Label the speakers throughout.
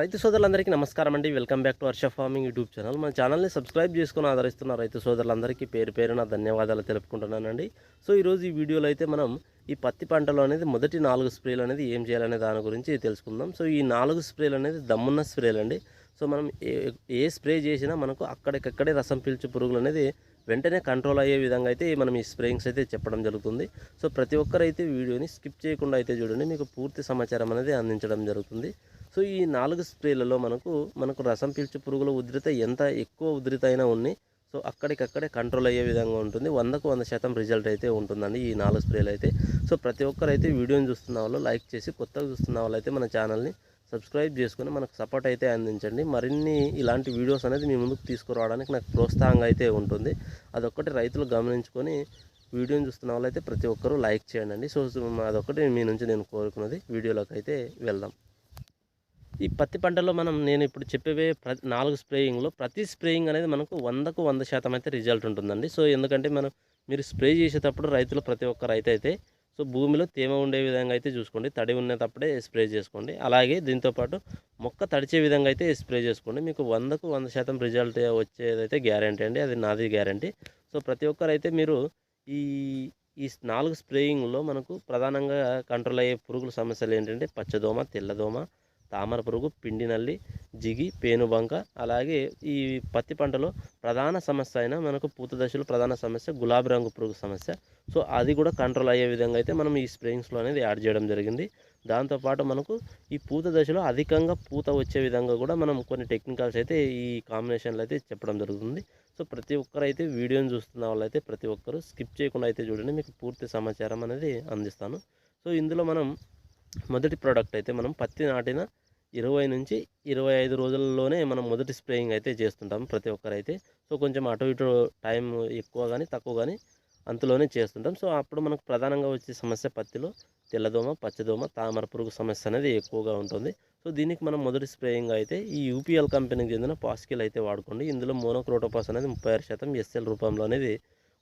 Speaker 1: రైతు సోదరులందరికీ నమస్కారం అండి. Welcome back to Harsha farming YouTube channel. మన ఛానల్ని సబ్స్క్రైబ్ చేసుకుని ఆదరిస్తున్న రైతు సోదరులందరికీ పేరు పేరున ధన్యవాదాలు తెలుపుకుంటున్నానండి సో ఈరోజు ఈ వీడియోలో అయితే మనం ఈ పత్తి పంటలో అనేది మొదటి నాలుగు స్ప్రేలు అనేది ఏం చేయాలనే దాని గురించి తెలుసుకుందాం. సో ఈ నాలుగు స్ప్రేలు అనేది దమ్మున్న స్ప్రేలు అండి. సో మనం ఏ ఏ స్ప్రే చేసినా మనకు అక్కడికక్కడే రసం పీల్చు పురుగులు అనేది వెంటనే కంట్రోల్ అయ్యే విధంగా అయితే మనం ఈ స్ప్రేయింగ్స్ అయితే చెప్పడం జరుగుతుంది. సో ప్రతి ఒక్కరైతే వీడియోని స్కిప్ చేయకుండా అయితే చూడండి. మీకు పూర్తి సమాచారం అనేది అందించడం జరుగుతుంది. సో ఈ నాలుగు స్ప్రేలలో మనకు మనకు రసం పీల్చు పురుగుల ఉధృత ఎంత ఎక్కువ ఉధృత అయినా ఉన్నాయి సో అక్కడికక్కడే కంట్రోల్ అయ్యే విధంగా ఉంటుంది. వందకు వంద శాతం రిజల్ట్ అయితే ఉంటుందండి ఈ నాలుగు స్ప్రేలు అయితే సో ప్రతి ఒక్కరైతే వీడియోని చూస్తున్న వాళ్ళు లైక్ చేసి కొత్తగా చూస్తున్న వాళ్ళైతే అయితే మన ఛానల్ని సబ్స్క్రైబ్ చేసుకుని మనకు సపోర్ట్ అయితే అందించండి. మరిన్ని ఇలాంటి వీడియోస్ అనేది మీ ముందుకు తీసుకురావడానికి నాకు ప్రోత్సాహంగా అయితే ఉంటుంది. అదొక్కటి రైతులు గమనించుకొని వీడియోని చూస్తున్న వాళ్ళైతే ప్రతి ఒక్కరూ లైక్ చేయండి. సో అదొకటి మీ నుంచి నేను కోరుకున్నది. వీడియోలోకి అయితే వెళ్దాం. ఈ పత్తి పంటలో మనం నేను ఇప్పుడు చెప్పేవే ప్ర నాలుగు స్ప్రేయింగ్లో ప్రతి స్ప్రేయింగ్ అనేది మనకు వందకు వంద శాతం అయితే రిజల్ట్ ఉంటుందండి. సో ఎందుకంటే మనం మీరు స్ప్రే చేసేటప్పుడు రైతులు ప్రతి ఒక్క రైతు అయితే సో భూమిలో తేమ ఉండే విధంగా అయితే చూసుకోండి. తడి ఉన్నప్పుడే స్ప్రే చేసుకోండి. అలాగే దీంతోపాటు మొక్క తడిచే విధంగా అయితే స్ప్రే చేసుకోండి. మీకు వందకు వంద శాతం రిజల్ట్ వచ్చేదైతే గ్యారంటీ అండి. అది నాది గ్యారంటీ. సో ప్రతి ఒక్కరైతే మీరు ఈ ఈ నాలుగు స్ప్రేయింగ్లో మనకు ప్రధానంగా కంట్రోల్ అయ్యే పురుగుల సమస్యలు ఏంటంటే పచ్చదోమ తెల్లదోమ తామర పురుగు పిండి నల్లి జిగి పేనుబంక అలాగే ఈ పత్తి పంటలో ప్రధాన సమస్య అయినా మనకు పూత దశలో ప్రధాన సమస్య గులాబీ రంగు పురుగు సమస్య. సో అది కూడా కంట్రోల్ అయ్యే విధంగా అయితే మనం ఈ స్ప్రేయింగ్స్లో అనేది యాడ్ చేయడం జరిగింది. దాంతోపాటు మనకు ఈ పూత దశలో అధికంగా పూత వచ్చే విధంగా కూడా మనం కొన్ని టెక్నికల్స్ అయితే ఈ కాంబినేషన్లో అయితే చెప్పడం జరుగుతుంది. సో ప్రతి ఒక్కరు అయితే వీడియోని చూస్తున్న వాళ్ళైతే ప్రతి ఒక్కరు స్కిప్ చేయకుండా అయితే చూడండి మీకు పూర్తి సమాచారం అనేది అందిస్తాను. సో ఇందులో మనం మొదటి ప్రోడక్ట్ అయితే మనం పత్తి నాటిన ఇరవై నుంచి ఇరవై ఐదు రోజుల్లోనే మనం మొదటి స్ప్రేయింగ్ అయితే చేస్తుంటాం ప్రతి ఒక్కరైతే. సో కొంచెం అటు ఇటు టైం ఎక్కువ కానీ తక్కువ కానీ అంతలోనే చేస్తుంటాం. సో అప్పుడు మనకు ప్రధానంగా వచ్చే సమస్య పత్తిలో తెల్లదోమ పచ్చదోమ తామర పురుగు సమస్య అనేది ఎక్కువగా ఉంటుంది. సో దీనికి మనం మొదటి స్ప్రేయింగ్ అయితే ఈ యూపీఎల్ కంపెనీకి చెందిన పాస్కిల్ అయితే వాడుకోండి. ఇందులో మోనోక్రోటోపాస్ అనేది ముప్పై ఆరు శాతం ఎస్ఎల్ రూపంలో అనేది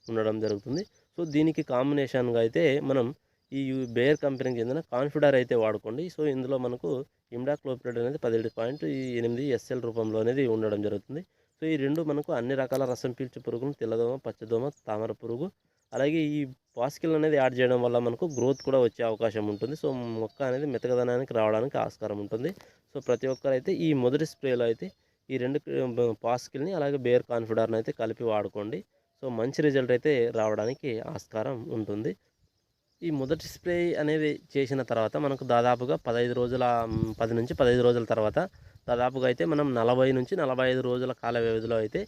Speaker 1: ఉండడం జరుగుతుంది. సో దీనికి కాంబినేషన్గా అయితే మనం ఈ బేర్ కంపెనీకి చెందిన కాన్ఫిడర్ అయితే వాడుకోండి. సో ఇందులో మనకు ఇమ్డాక్లోపిరేట్ అనేది పదిహేడు పాయింట్ ఎనిమిది ఎస్ఎల్ రూపంలో అనేది ఉండడం జరుగుతుంది. సో ఈ రెండు మనకు అన్ని రకాల రసం పీల్చు పురుగులు తెల్లదోమ పచ్చదోమ తామర పురుగు అలాగే ఈ పాస్కిల్ అనేది యాడ్ చేయడం వల్ల మనకు గ్రోత్ కూడా వచ్చే అవకాశం ఉంటుంది. సో మొక్క అనేది మెతకదనానికి రావడానికి ఆస్కారం ఉంటుంది. సో ప్రతి ఒక్కరైతే ఈ మొదటి స్ప్రేలో అయితే ఈ రెండు పాస్కిల్ని అలాగే బేర్ కాన్ఫిడర్ని అయితే కలిపి వాడుకోండి. సో మంచి రిజల్ట్ అయితే రావడానికి ఆస్కారం ఉంటుంది. ఈ మొదటి స్ప్రే అనేది చేసిన తర్వాత మనకు దాదాపుగా పదహైదు రోజుల పది నుంచి పదహైదు రోజుల తర్వాత దాదాపుగా అయితే మనం నలభై నుంచి నలభై ఐదు రోజుల కాల వ్యవధిలో అయితే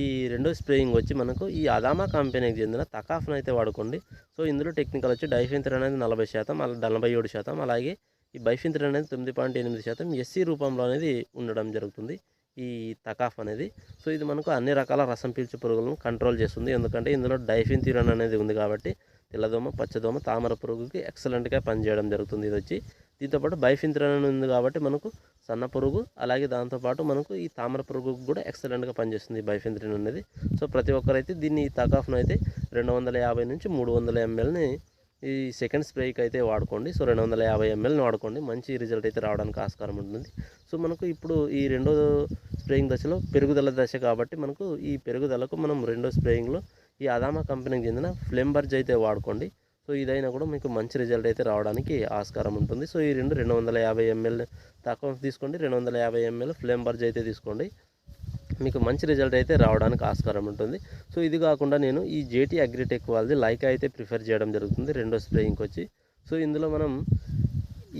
Speaker 1: ఈ రెండో స్ప్రేయింగ్ వచ్చి మనకు ఈ అదామా కంపెనీకి చెందిన తకాఫ్ను అయితే వాడుకోండి. సో ఇందులో టెక్నికల్ వచ్చి డైఫెంతర్ అనేది నలభై శాతం అలా నలభై ఏడు శాతం అలాగే ఈ బైఫింత్ర అనేది తొమ్మిది పాయింట్ ఎనిమిది శాతం ఎస్సీ రూపంలో అనేది ఉండడం జరుగుతుంది ఈ తకాఫ్ అనేది. సో ఇది మనకు అన్ని రకాల రసం పీల్చు పురుగులను కంట్రోల్ చేస్తుంది. ఎందుకంటే ఇందులో డైఫిన్థ్యూరన్ అనేది ఉంది కాబట్టి తెల్లదోమ పచ్చదోమ తామర పురుగుకి ఎక్సలెంట్గా పనిచేయడం జరుగుతుంది. ఇది వచ్చి దీంతోపాటు బైఫింత్రన్ ఉంది కాబట్టి మనకు సన్న పురుగు అలాగే దాంతోపాటు మనకు ఈ తామర పురుగుకు కూడా ఎక్సలెంట్గా పనిచేస్తుంది బైఫింత్రిన్ అనేది. సో ప్రతి ఒక్కరైతే దీన్ని ఈ తకాఫ్ను అయితే రెండు వందల యాభై నుంచి మూడు వందల ఎంఎల్ని ఈ సెకండ్ స్ప్రేకి అయితే వాడుకోండి. సో రెండు వందల యాభై ఎంఎల్ని వాడుకోండి. మంచి రిజల్ట్ అయితే రావడానికి ఆస్కారం ఉంటుంది. సో మనకు ఇప్పుడు ఈ రెండో స్ప్రేయింగ్ దశలో పెరుగుదల దశ కాబట్టి మనకు ఈ పెరుగుదలకు మనం రెండో స్ప్రేయింగ్లో ఈ అదామా కంపెనీకి చెందిన ఫ్లెంబర్జ్ అయితే వాడుకోండి. సో ఇదైనా కూడా మీకు మంచి రిజల్ట్ అయితే రావడానికి ఆస్కారం ఉంటుంది. సో ఈ రెండు రెండు వందల యాభై ఎంఎల్ తక్కువ తీసుకోండి. రెండు వందల యాభై ఎంఎల్ ఫ్లెంబర్జ్ అయితే తీసుకోండి. మీకు మంచి రిజల్ట్ అయితే రావడానికి ఆస్కారం ఉంటుంది. సో ఇది కాకుండా నేను ఈ జేటీ అగ్రిటెక్ వాళ్ళది లైక్ అయితే ప్రిఫర్ చేయడం జరుగుతుంది. రెండో స్ప్రేయింగ్కి వచ్చి. సో ఇందులో మనం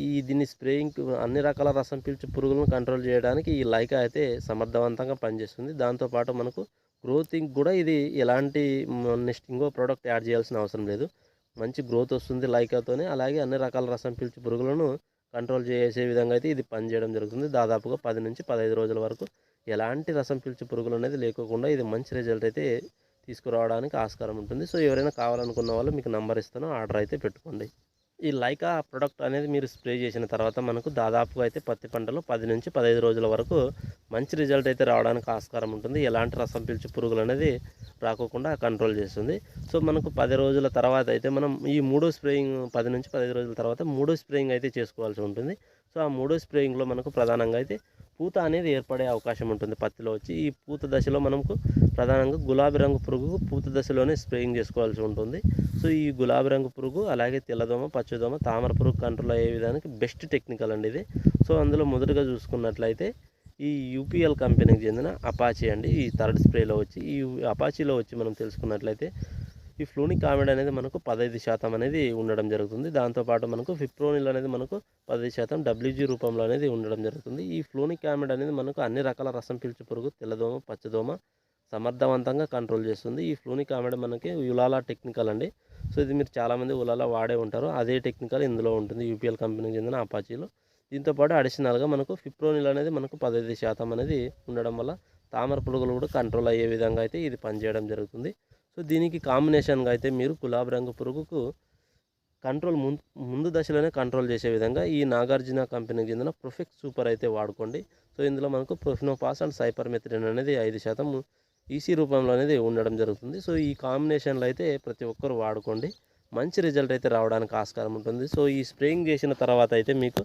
Speaker 1: ఈ దీన్ని స్ప్రేయింగ్ అన్ని రకాల రసం పీల్చు పురుగులను కంట్రోల్ చేయడానికి ఈ లైకా అయితే సమర్థవంతంగా పనిచేస్తుంది. దాంతోపాటు మనకు గ్రోతింగ్ కూడా ఇది ఎలాంటి నెక్స్ట్ ఇంకో ప్రోడక్ట్ యాడ్ చేయాల్సిన అవసరం లేదు. మంచి గ్రోత్ వస్తుంది లైకాతోనే. అలాగే అన్ని రకాల రసం పీల్చు పురుగులను కంట్రోల్ చేసే విధంగా అయితే ఇది పనిచేయడం జరుగుతుంది. దాదాపుగా పది నుంచి పదహైదు రోజుల వరకు ఎలాంటి రసం పీల్చు పురుగులు అనేది లేకోకుండా ఇది మంచి రిజల్ట్ అయితే తీసుకురావడానికి ఆస్కారం ఉంటుంది. సో ఎవరైనా కావాలనుకున్న వాళ్ళు మీకు నంబర్ ఇస్తాను ఆర్డర్ అయితే పెట్టుకోండి. ఈ లైకా ప్రొడక్ట్ అనేది మీరు స్ప్రే చేసిన తర్వాత మనకు దాదాపుగా అయితే పత్తి పంటలో పది నుంచి పదహైదు రోజుల వరకు మంచి రిజల్ట్ అయితే రావడానికి ఆస్కారం ఉంటుంది. ఎలాంటి రసం పీల్చు పురుగులు అనేది రాకోకుండా కంట్రోల్ చేస్తుంది. సో మనకు పది రోజుల తర్వాత అయితే మనం ఈ మూడో స్ప్రేయింగ్ పది నుంచి పదహైదు రోజుల తర్వాత మూడో స్ప్రేయింగ్ అయితే చేసుకోవాల్సి ఉంటుంది. సో ఆ మూడో స్ప్రేయింగ్లో మనకు ప్రధానంగా అయితే పూత అనేది ఏర్పడే అవకాశం ఉంటుంది పత్తిలో వచ్చి. ఈ పూత దశలో మనకు ప్రధానంగా గులాబీ రంగు పురుగు పూత దశలోనే స్ప్రేయింగ్ చేసుకోవాల్సి ఉంటుంది. సో ఈ గులాబీ రంగు పురుగు అలాగే తెల్లదోమ పచ్చదోమ తామర పురుగు కంట్రోల్ అయ్యే విధానికి బెస్ట్ టెక్నికల్ అండి ఇది. సో అందులో మొదటగా చూసుకున్నట్లయితే ఈ యూపీఎల్ కంపెనీకి చెందిన అపాచీ అండి. ఈ థర్డ్ స్ప్రేలో వచ్చి ఈ అపాచీలో వచ్చి మనం తెలుసుకున్నట్లయితే ఈ ఫ్లూనిక్ ఆమిడ్ అనేది మనకు పదహైదు శాతం అనేది ఉండడం జరుగుతుంది. దాంతోపాటు మనకు ఫిప్రోనిల్ అనేది మనకు పదహైదు శాతం డబ్ల్యూజీ రూపంలో అనేది ఉండడం జరుగుతుంది. ఈ ఫ్లూనిక్ ఆమిడ్ అనేది మనకు అన్ని రకాల రసం పీల్చు పురుగు తెల్లదోమ పచ్చదోమ సమర్థవంతంగా కంట్రోల్ చేస్తుంది. ఈ ఫ్లూనిక్ ఆమిడ్ మనకి ఉలాలా టెక్నికల్ అండి. సో ఇది మీరు చాలామంది ఉలాలా వాడే ఉంటారు. అదే టెక్నికల్ ఇందులో ఉంటుంది. యూపీఎల్ కంపెనీకి చెందిన అపాచీలో. దీంతోపాటు అడిషనల్గా మనకు ఫిప్రోనిల్ అనేది మనకు పదహైదు శాతం అనేది ఉండడం వల్ల తామర పురుగులు కూడా కంట్రోల్ అయ్యే విధంగా అయితే ఇది పనిచేయడం జరుగుతుంది. సో దీనికి కాంబినేషన్గా అయితే మీరు గులాబీ రంగు పురుగుకు కంట్రోల్ ముందు ముందు దశలోనే కంట్రోల్ చేసే విధంగా ఈ నాగార్జున కంపెనీకి చెందిన ప్రొఫెక్ట్ సూపర్ అయితే వాడుకోండి. సో ఇందులో మనకు ప్రొఫినోపాస్ అండ్ సైపర్మెథ్రిన్ అనేది ఐదు శాతం ఈసీ రూపంలో అనేది ఉండడం జరుగుతుంది. సో ఈ కాంబినేషన్లో అయితే ప్రతి ఒక్కరు వాడుకోండి. మంచి రిజల్ట్ అయితే రావడానికి ఆస్కారం ఉంటుంది. సో ఈ స్ప్రేయింగ్ చేసిన తర్వాత అయితే మీకు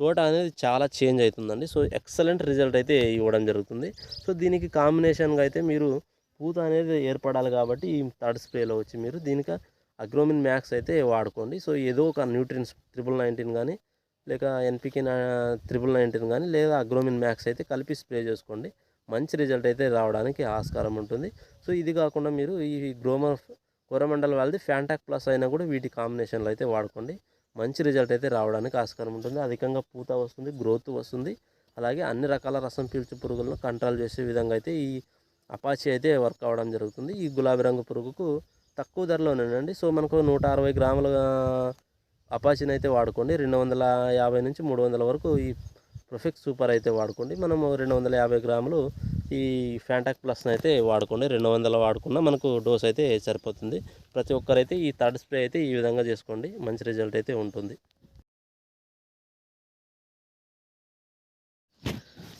Speaker 1: తోట అనేది చాలా చేంజ్ అవుతుందండి. సో ఎక్సలెంట్ రిజల్ట్ అయితే ఇవ్వడం జరుగుతుంది. సో దీనికి కాంబినేషన్గా అయితే మీరు పూత అనేది ఏర్పడాలి కాబట్టి ఈ థర్డ్ స్ప్రేలో వచ్చి మీరు దీనికి అగ్రోమిన్ మ్యాక్స్ అయితే వాడుకోండి. సో ఏదో ఒక న్యూట్రియన్స్ ట్రిపుల్ నైన్టీన్ కానీ లేక ఎన్పికే త్రిబుల్ నైన్టీన్ కానీ లేదా అగ్రోమిన్ మ్యాక్స్ అయితే కలిపి స్ప్రే చేసుకోండి. మంచి రిజల్ట్ అయితే రావడానికి ఆస్కారం ఉంటుంది. సో ఇది కాకుండా మీరు ఈ గ్రోమర్ కోరమండల్ వాళ్ళది ఫ్యాంటాక్ ప్లస్ అయినా కూడా వీటి కాంబినేషన్లో అయితే వాడుకోండి. మంచి రిజల్ట్ అయితే రావడానికి ఆస్కారం ఉంటుంది. అధికంగా పూత వస్తుంది గ్రోత్ వస్తుంది. అలాగే అన్ని రకాల రసం పీల్చు పురుగులను కంట్రోల్ చేసే విధంగా అయితే ఈ అపాచి అయితే వర్క్ అవ్వడం జరుగుతుంది. ఈ గులాబీ రంగు పురుగుకు తక్కువ ధరలోనేనండి సో మనకు నూట అరవై గ్రాముల అపాచిని అయితే వాడుకోండి. రెండు వందల యాభై నుంచి మూడు వందల వరకు ఈ ప్రొఫెక్ట్ సూపర్ అయితే వాడుకోండి. మనము రెండు వందల యాభై గ్రాములు ఈ ఫ్యాంటాక్ ప్లస్ని అయితే వాడుకోండి. రెండు వందల వాడుకున్నా మనకు డోస్ అయితే సరిపోతుంది. ప్రతి ఒక్కరైతే ఈ థర్డ్ స్ప్రే అయితే ఈ విధంగా చేసుకోండి. మంచి రిజల్ట్ అయితే ఉంటుంది.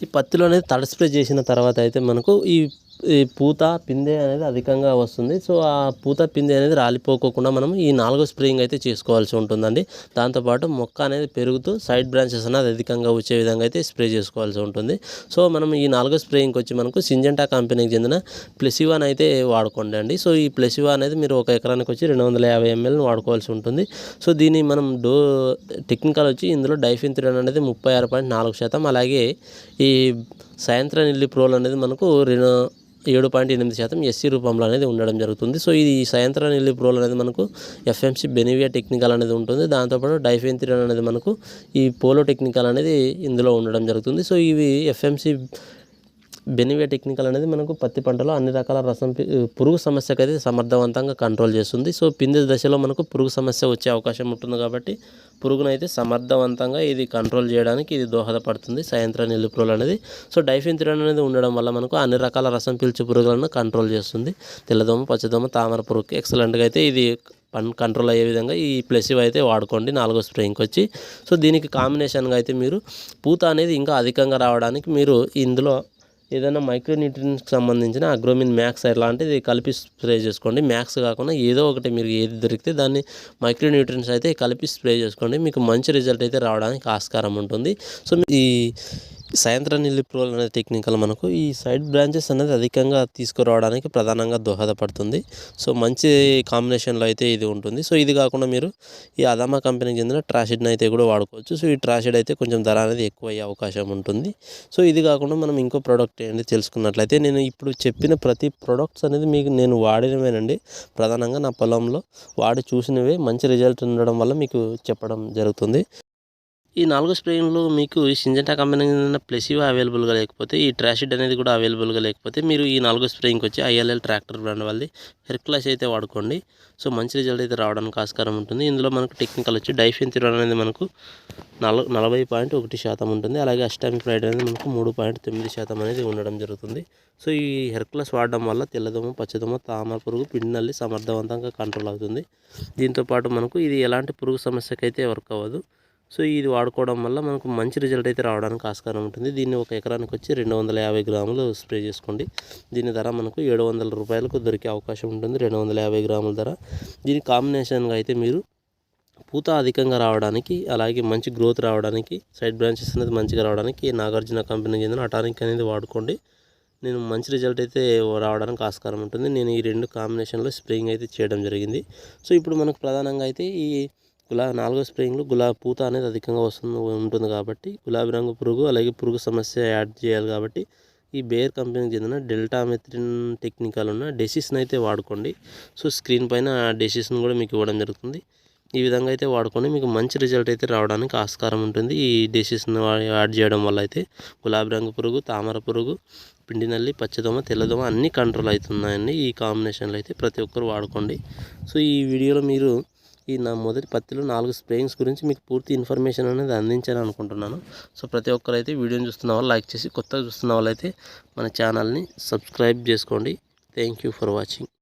Speaker 1: ఈ పత్తిలో అనేది థర్డ్ స్ప్రే చేసిన తర్వాత అయితే మనకు ఈ ఈ పూత పిందె అనేది అధికంగా వస్తుంది. సో ఆ పూత పిందె అనేది రాలిపోకోకుండా మనం ఈ నాలుగో స్ప్రేయింగ్ అయితే చేసుకోవాల్సి ఉంటుందండి. దాంతోపాటు మొక్క అనేది పెరుగుతూ సైడ్ బ్రాంచెస్ అనేది అధికంగా వచ్చే విధంగా అయితే స్ప్రే చేసుకోవాల్సి ఉంటుంది. సో మనం ఈ నాలుగో స్ప్రేయింగ్కి వచ్చి మనకు సింజెంటా కంపెనీకి చెందిన ప్లెసివాన్ అయితే వాడుకోండి అండి. సో ఈ ప్లెసివా అనేది మీరు ఒక ఎకరానికి వచ్చి రెండు వందల యాభై ఎంఎల్ని వాడుకోవాల్సి ఉంటుంది. సో దీన్ని మనం డో టెక్నికల్ వచ్చి ఇందులో డైఫిన్త్రిన్ అనేది ముప్పై ఆరు పాయింట్ నాలుగు శాతం అలాగే ఈ సాయంత్రం ఇల్లి ప్రోల్ అనేది మనకు రెండు ఏడు పాయింట్ ఎనిమిది శాతం ఎస్సీ రూపంలో అనేది ఉండడం జరుగుతుంది. సో ఇది సాయంత్రం నెల్లి ప్రోల్ అనేది మనకు ఎఫ్ఎంసీ బెనివియా టెక్నికల్ అనేది ఉంటుంది. దాంతోపాటు డైఫెన్త్రిన్ అనేది మనకు ఈ పోలో టెక్నికల్ అనేది ఇందులో ఉండడం జరుగుతుంది. సో ఇవి ఎఫ్ఎంసీ బెనివియా టెక్నికల్ అనేది మనకు పత్తి పంటలో అన్ని రకాల రసం పి- పురుగు సమస్యకు అయితే సమర్థవంతంగా కంట్రోల్ చేస్తుంది. సో పిందె దశలో మనకు పురుగు సమస్య వచ్చే అవకాశం ఉంటుంది కాబట్టి పురుగును అయితే సమర్థవంతంగా ఇది కంట్రోల్ చేయడానికి ఇది దోహదపడుతుంది సాయంత్రం నిలుపురోలు అనేది. సో డైఫిన్త్రిన్ అనేది ఉండడం వల్ల మనకు అన్ని రకాల రసం పీల్చు పురుగులను కంట్రోల్ చేస్తుంది. తెల్లదోమ పచ్చదోమ తామర పురుగు ఎక్సలెంట్గా అయితే ఇది పన్ కంట్రోల్ అయ్యే విధంగా ఈ ప్లెసివ్ అయితే వాడుకోండి నాలుగో స్ప్రేయింగ్కి వచ్చి. సో దీనికి కాంబినేషన్గా అయితే మీరు పూత అనేది ఇంకా అధికంగా రావడానికి మీరు ఇందులో ఏదైనా మైక్రోన్యూట్రియన్స్కి సంబంధించిన అగ్రోమిన్ మ్యాక్స్ ఇలాంటిది కలిపి స్ప్రే చేసుకోండి. మ్యాక్స్ కాకుండా ఏదో ఒకటి మీరు ఏది దొరికితే దాన్ని మైక్రోన్యూట్రియన్స్ అయితే కలిపి స్ప్రే చేసుకోండి. మీకు మంచి రిజల్ట్ అయితే రావడానికి ఆస్కారం ఉంటుంది. సో ఈ సాయంత్రం నీళ్ళు ప్రోల్ అనే టెక్నికల్ మనకు ఈ సైడ్ బ్రాంచెస్ అనేది అధికంగా తీసుకురావడానికి ప్రధానంగా దోహదపడుతుంది. సో మంచి కాంబినేషన్లో అయితే ఇది ఉంటుంది. సో ఇది కాకుండా మీరు ఈ అదామా కంపెనీకి చెందిన ట్రాషిడ్ని అయితే కూడా వాడుకోవచ్చు. సో ఈ ట్రాషిడ్ అయితే కొంచెం ధర అనేది ఎక్కువ అయ్యే అవకాశం ఉంటుంది. సో ఇది కాకుండా మనం ఇంకో ప్రోడక్ట్ ఏంటి తెలుసుకున్నట్లయితే నేను ఇప్పుడు చెప్పిన ప్రతి ప్రోడక్ట్స్ అనేది మీకు నేను వాడినవేనండి. ప్రధానంగా నా పొలంలో వాడి చూసినవే మంచి రిజల్ట్ ఉండడం వల్ల మీకు చెప్పడం జరుగుతుంది. ఈ నాలుగు స్ప్రేయింగ్లో మీకు ఈ సింజెంటా కంపెనీ చెందిన ప్లెసివా అవైలబుల్గా లేకపోతే ఈ ట్రాషిడ్ అనేది కూడా అవైలబుల్గా లేకపోతే మీరు ఈ నాలుగు స్ప్రేయింగ్కి వచ్చి ఐఎల్ఎల్ ట్రాక్టర్ బ్రాండ్ వాళ్ళది హెర్క్లాస్ అయితే వాడుకోండి. సో మంచి రిజల్ట్ అయితే రావడానికి ఆస్కారం ఉంటుంది. ఇందులో మనకు టెక్నికల్ వచ్చి డైఫిన్ డైఫెన్తిరాన్ అనేది మనకు నల నలభై పాయింట్ ఒకటి శాతం ఉంటుంది. అలాగే అస్టామిప్రైడ్ అనేది మనకు మూడు పాయింట్ తొమ్మిది శాతం అనేది ఉండడం జరుగుతుంది. సో ఈ హెర్క్లస్ వాడడం వల్ల తెల్లదోమ పచ్చదోమ తామర పురుగు పిండినల్లి సమర్థవంతంగా కంట్రోల్ అవుతుంది. దీంతోపాటు మనకు ఇది ఎలాంటి పురుగు సమస్యకైతే వర్క్ అవ్వదు. సో ఇది వాడుకోవడం వల్ల మనకు మంచి రిజల్ట్ అయితే రావడానికి ఆస్కారం ఉంటుంది. దీన్ని ఒక ఎకరానికి వచ్చి రెండు వందల యాభై గ్రాములు స్ప్రే చేసుకోండి. దీని ధర మనకు ఏడు వందల రూపాయలకు దొరికే అవకాశం ఉంటుంది. రెండు వందల యాభై గ్రాముల ధర. దీని కాంబినేషన్గా అయితే మీరు పూత అధికంగా రావడానికి అలాగే మంచి గ్రోత్ రావడానికి సైడ్ బ్రాంచెస్ అనేది మంచిగా రావడానికి నాగార్జున కంపెనీ చెందిన అటానిక్ అనేది వాడుకోండి. నేను మంచి రిజల్ట్ అయితే రావడానికి ఆస్కారం ఉంటుంది. నేను ఈ రెండు కాంబినేషన్లో స్ప్రేయింగ్ అయితే చేయడం జరిగింది. సో ఇప్పుడు మనకు ప్రధానంగా అయితే ఈ గులా నాలుగో స్ప్రేయింగ్లో గులాబీ పూత అనేది అధికంగా వస్తుంది ఉంటుంది కాబట్టి గులాబీ రంగు పురుగు అలాగే పురుగు సమస్య యాడ్ చేయాలి కాబట్టి ఈ బేర్ కంపెనీకి చెందిన డెల్టా మెథ్రిన్ టెక్నికల్ ఉన్న డెసిస్ని అయితే వాడుకోండి. సో స్క్రీన్ పైన ఆ డెసిస్ని కూడా మీకు ఇవ్వడం జరుగుతుంది. ఈ విధంగా అయితే వాడుకొని మీకు మంచి రిజల్ట్ అయితే రావడానికి ఆస్కారం ఉంటుంది. ఈ డెసిస్ని యాడ్ చేయడం వల్ల అయితే గులాబీ రంగు పురుగు తామర పురుగు పిండి నల్లి పచ్చదోమ తెల్లదోమ అన్నీ కంట్రోల్ అవుతున్నాయండి ఈ కాంబినేషన్లో అయితే ప్రతి ఒక్కరు వాడుకోండి. సో ఈ వీడియోలో మీరు ఈ నా మొదటి పత్తిలో నాలుగు స్ప్రేయింగ్స్ గురించి మీకు పూర్తి ఇన్ఫర్మేషన్ అనేది అందించాను అనుకుంటున్నాను. సో ప్రతి ఒక్కరు అయితే వీడియోని చూస్తున్న వాళ్ళు లైక్ చేసి కొత్తగా చూస్తున్న వాళ్ళైతే మన ఛానల్ని సబ్స్క్రైబ్ చేసుకోండి. Thank you for watching.